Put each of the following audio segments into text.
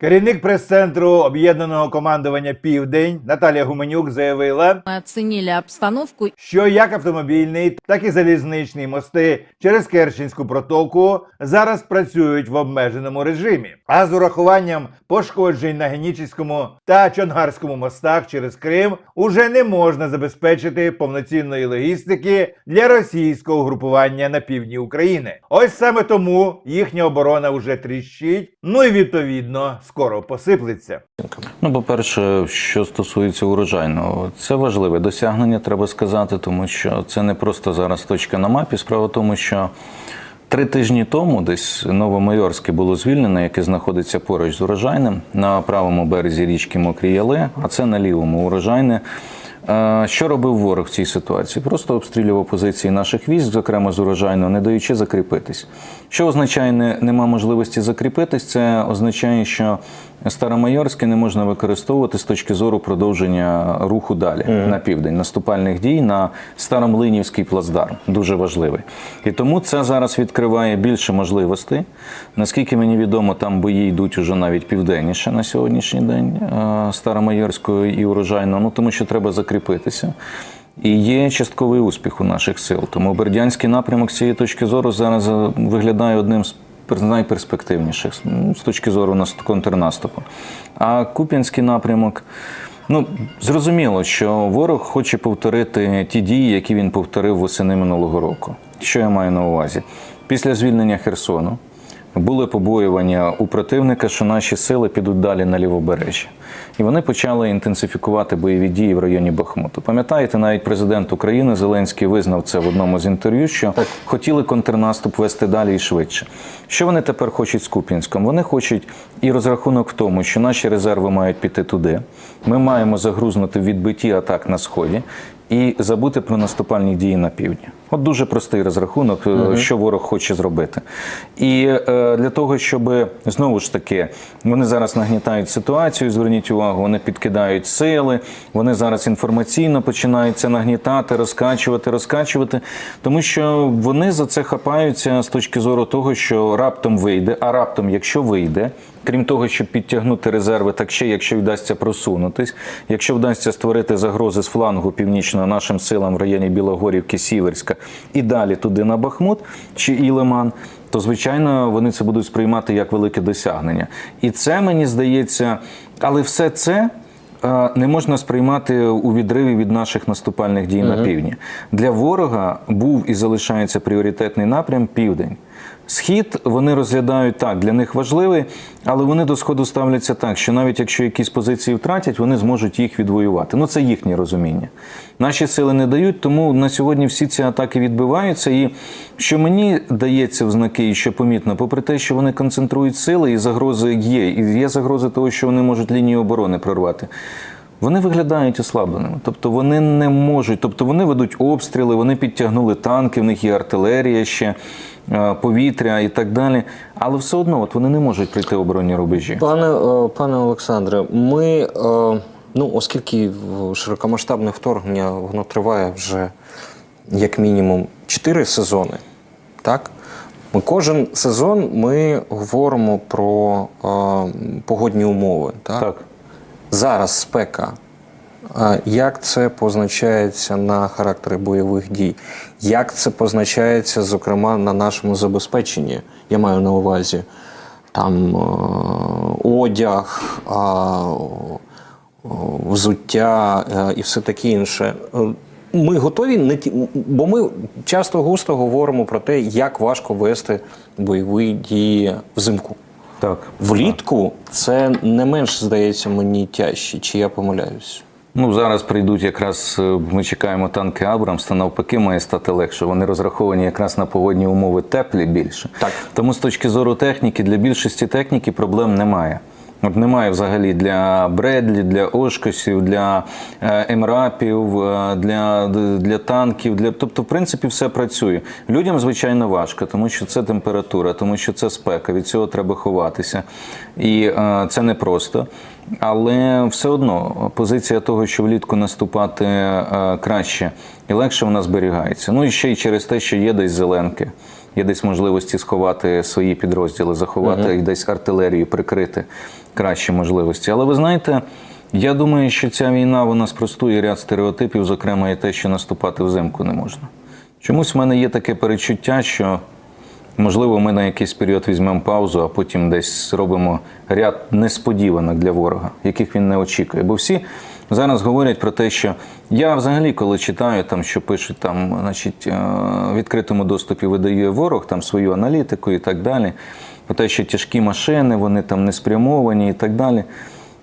Керівник прес-центру об'єднаного командування Південь Наталія Гуменюк заявила, Мы оценили обстановку що як автомобільний, так і залізничні мости через Керченську протоку зараз працюють в обмеженому режимі. А з урахуванням пошкоджень на Генічеському та Чонгарському мостах через Крим уже не можна забезпечити повноцінної логістики для російського групування на півдні України. Ось саме тому їхня оборона вже тріщить. Ну і відповідно скоро посиплеться. Ну, по-перше, що стосується урожайного, це важливе досягнення, треба сказати, тому що це не просто зараз точка на мапі. Справа в тому, що три тижні тому десь Новомайорське було звільнено, яке знаходиться поруч з урожайним на правому березі річки Мокрі Яле, а це на лівому урожайне. Що робив ворог в цій ситуації? Просто обстрілював позиції наших військ, зокрема з урожайного, не даючи закріпитись. Що означає, не, нема можливості закріпитись? Це означає, що Старомайорське не можна використовувати з точки зору продовження руху далі на південь, наступальних дій на Старомлинівський плацдарм. Дуже важливий. І тому це зараз відкриває більше можливостей. Наскільки мені відомо, там бої йдуть уже навіть південніше на сьогоднішній день е, Старомайорського і урожайного, ну тому що треба закріпитися. І є частковий успіх у наших сил. Тому Бердянський напрямок з цієї точки зору зараз е, виглядає одним з найперспективніших ну, з точки зору нас- контрнаступу. А Куп'янський напрямок. Ну, зрозуміло, що ворог хоче повторити ті дії, які він повторив восени минулого року. Що я маю на увазі? Після звільнення Херсону були побоювання у противника, що наші сили підуть далі на лівобережжя. І вони почали інтенсифікувати бойові дії в районі Бахмуту. Пам'ятаєте, навіть президент України Зеленський визнав це в одному з інтерв'ю, що хотіли контрнаступ вести далі і швидше. Що вони тепер хочуть з Куп'янськом? Вони хочуть і розрахунок в тому, що наші резерви мають піти туди. Ми маємо загрузнути в відбитті атак на сході. І забути про наступальні дії на півдні. От дуже простий розрахунок, е, що ворог хоче зробити. І е, для того, щоб знову ж таки вони зараз нагнітають ситуацію, зверніть увагу, вони підкидають сили, вони зараз інформаційно починають це нагнітати, розкачувати, розкачувати, тому що вони за це хапаються з точки зору того, що раптом вийде, а раптом, якщо вийде, крім того, щоб підтягнути резерви, так ще якщо вдасться просунутись, якщо вдасться створити загрози з флангу північного нашим силам в районі Білогорівки, Сіверська і далі туди на Бахмут чи Ілиман, то звичайно вони це будуть сприймати як велике досягнення. І це мені здається, але все це. е, Не можна сприймати у відриві від наших наступальних дій на півдні. Для ворога був і залишається пріоритетний напрям південь. Схід вони розглядають так, для них важливий, але вони до сходу ставляться так, що навіть якщо якісь позиції втратять, вони зможуть їх відвоювати. Ну це їхнє розуміння. Наші сили не дають, тому на сьогодні всі ці атаки відбиваються. І що мені дається в знаки, і що помітно, попри те, що вони концентрують сили, і загрози є, і є загрози того, що вони можуть лінію оборони прорвати. Вони виглядають ослабленими, тобто вони не можуть, тобто вони ведуть обстріли, вони підтягнули танки, в них є артилерія ще, е, повітря і так далі. Але все одно от вони не можуть прийти в оборонні рубежі. Пане, е, пане Олександре, ми, е, ну, оскільки широкомасштабне вторгнення воно триває вже як мінімум 4 сезони, так? Ми кожен сезон ми говоримо про е, погодні умови. Так? Так. Зараз спека. Як це позначається на характері бойових дій? Як це позначається, зокрема, на нашому забезпеченні? Я маю на увазі там е, одяг, взуття е, і все таке інше. Е, Ми готові не ті, бо ми часто густо говоримо про те, як важко вести бойові дії взимку. Так. Влітку це не менш здається мені тяжче, чи я помиляюсь? Ну зараз прийдуть якраз. е, Ми чекаємо танки Абрамс, та навпаки має стати легше. Вони розраховані якраз на погодні умови теплі більше. Так. Тому з точки зору техніки, для більшості техніки проблем немає. От немає взагалі для Бредлі, для Ошкосів, для е, Емрапів, е, для, для танків. Для... Тобто, в принципі, все працює. Людям, звичайно, важко, тому що це температура, тому що це спека, від цього треба ховатися. І е, це непросто. Але все одно позиція того, що влітку наступати краще і легше, вона зберігається. Ну і ще й через те, що є десь зеленки. Є десь можливості сховати свої підрозділи, заховати і десь артилерію, прикрити кращі можливості. Але ви знаєте, я думаю, що ця війна вона спростує ряд стереотипів, зокрема і те, що наступати взимку не можна. Чомусь в мене є таке перечуття, що можливо ми на якийсь період візьмемо паузу, а потім десь зробимо ряд несподіванок для ворога, яких він не очікує. Бо всі зараз говорять про те, що я взагалі, коли читаю, там, що пишуть там, значить, е, в відкритому доступі видає ворог там свою аналітику і так далі. Про те, що тяжкі машини, вони там не спрямовані і так далі.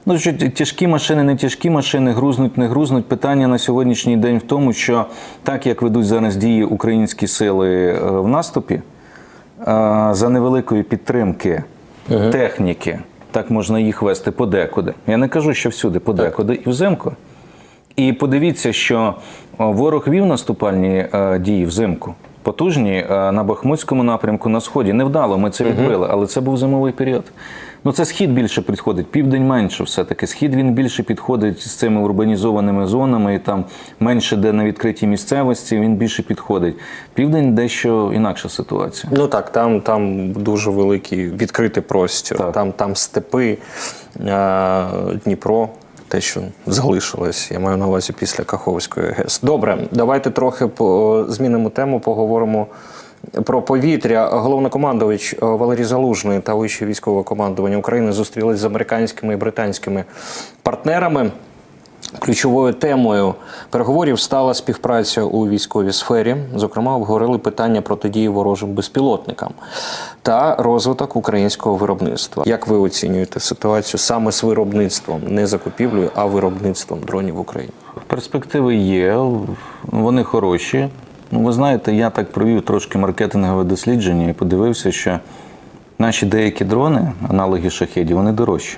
Ну, що тяжкі машини, не тяжкі машини, грузнуть, не грузнуть. Питання на сьогоднішній день в тому, що так як ведуть зараз дії українські сили е, в наступі, е, за невеликої підтримки техніки, так можна їх вести подекуди. Я не кажу, що всюди, подекуди і взимку. І подивіться, що ворог вів наступальні е, дії взимку. Потужні е, на Бахмутському напрямку на сході. Невдало, ми це відбили, але це був зимовий період. Ну це схід більше підходить, південь менше все-таки. Схід він більше підходить з цими урбанізованими зонами, і там менше де на відкритій місцевості, він більше підходить. Південь дещо інакша ситуація. Ну так, там, там дуже великий відкритий простір, Так. там, там степи, е, Дніпро. Те, що залишилось, я маю на увазі після Каховської ГЕС. Добре, давайте трохи змінимо тему, поговоримо про повітря. Головнокомандувач е, Валерій Залужний та вище військове командування України зустрілись з американськими і британськими партнерами. Ключовою темою переговорів стала співпраця у військовій сфері. Зокрема, обговорили питання протидії ворожим безпілотникам та розвиток українського виробництва. Як ви оцінюєте ситуацію саме з виробництвом, не закупівлею, а виробництвом дронів в Україні? Перспективи є, вони хороші. Ну, ви знаєте, я так провів трошки маркетингове дослідження і подивився, що наші деякі дрони, аналоги шахедів, вони дорожчі.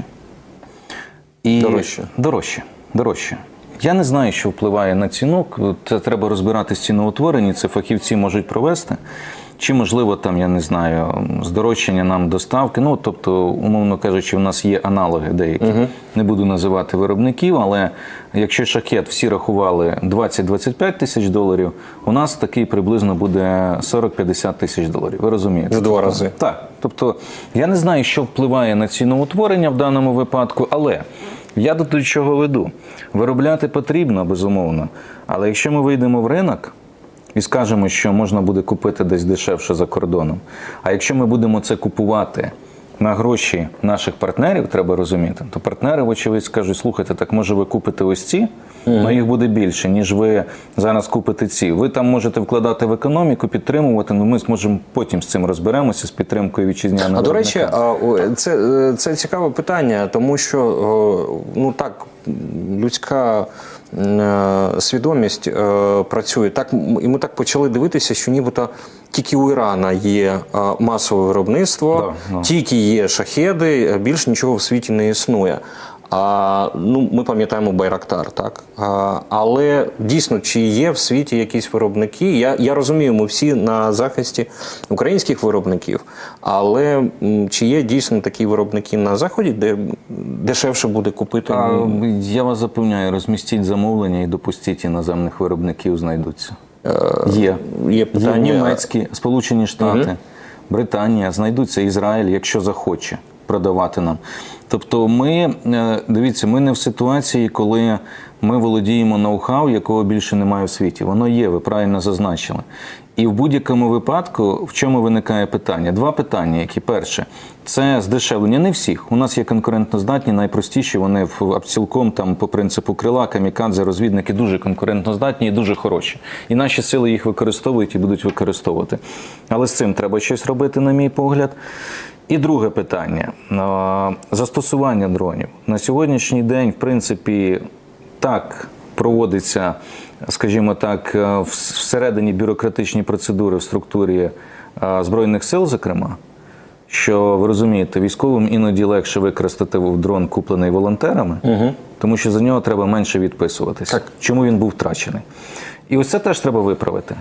І Дорожче? Дорожче. Дорожче. Я не знаю, що впливає на ціну. Це треба розбирати з ціноутворенні, це фахівці можуть провести. Чи можливо там, я не знаю, здорожчання нам доставки. Ну, тобто, умовно кажучи, в нас є аналоги деякі. Не буду називати виробників, але якщо шахет всі рахували 20-25 тисяч доларів, у нас такий приблизно буде 40-50 тисяч доларів. Ви розумієте? В два рази. Так. Тобто я не знаю, що впливає на ціноутворення в даному випадку, але я до чого веду. Виробляти потрібно, безумовно. Але якщо ми вийдемо в ринок і скажемо, що можна буде купити десь дешевше за кордоном, а якщо ми будемо це купувати на гроші наших партнерів, треба розуміти, то партнери, вочевидь, скажуть: слухайте, так може ви купите ось ці, але їх буде більше, ніж ви зараз купите ці. Ви там можете вкладати в економіку, підтримувати. Ну ми зможемо потім з цим розберемося з підтримкою вітчизняного. А до речі, це, е, це цікаве питання, тому що ну так, людська е, свідомість е, працює. Так, і ми так почали дивитися, що нібито тільки у Ірана є е, масове виробництво, Да, да. тільки є шахеди, е, більш нічого в світі не існує. А, ну, ми пам'ятаємо Байрактар, так? А, але дійсно, чи є в світі якісь виробники? Я, я розумію, ми всі на захисті українських виробників, але м, чи є дійсно такі виробники на заході, де дешевше буде купити? А, я вас запевняю, розмістіть замовлення і допустіть іноземних виробників знайдуться. Є. є Є питання. німецькі, Сполучені Штати, Британія, знайдуться Ізраїль, якщо захоче продавати нам. Тобто, ми е, дивіться, ми не в ситуації, коли ми володіємо ноу-хау, якого більше немає в світі. Воно є, ви правильно зазначили. І в будь-якому випадку, в чому виникає питання? Два питання, які перше, це здешевлення не всіх. У нас є конкурентноздатні, найпростіші. Вони в цілком там по принципу крила, камікадзе, розвідники дуже конкурентноздатні і дуже хороші. І наші сили їх використовують і будуть використовувати. Але з цим треба щось робити, на мій погляд. І друге питання застосування дронів на сьогоднішній день, в принципі, так проводиться, скажімо так, е, всередині бюрократичні процедури в структурі е, збройних сил, зокрема. Що ви розумієте, військовим іноді легше використати дрон, куплений волонтерами, тому що за нього треба менше відписуватися. Так. Чому він був втрачений? І ось це теж треба виправити.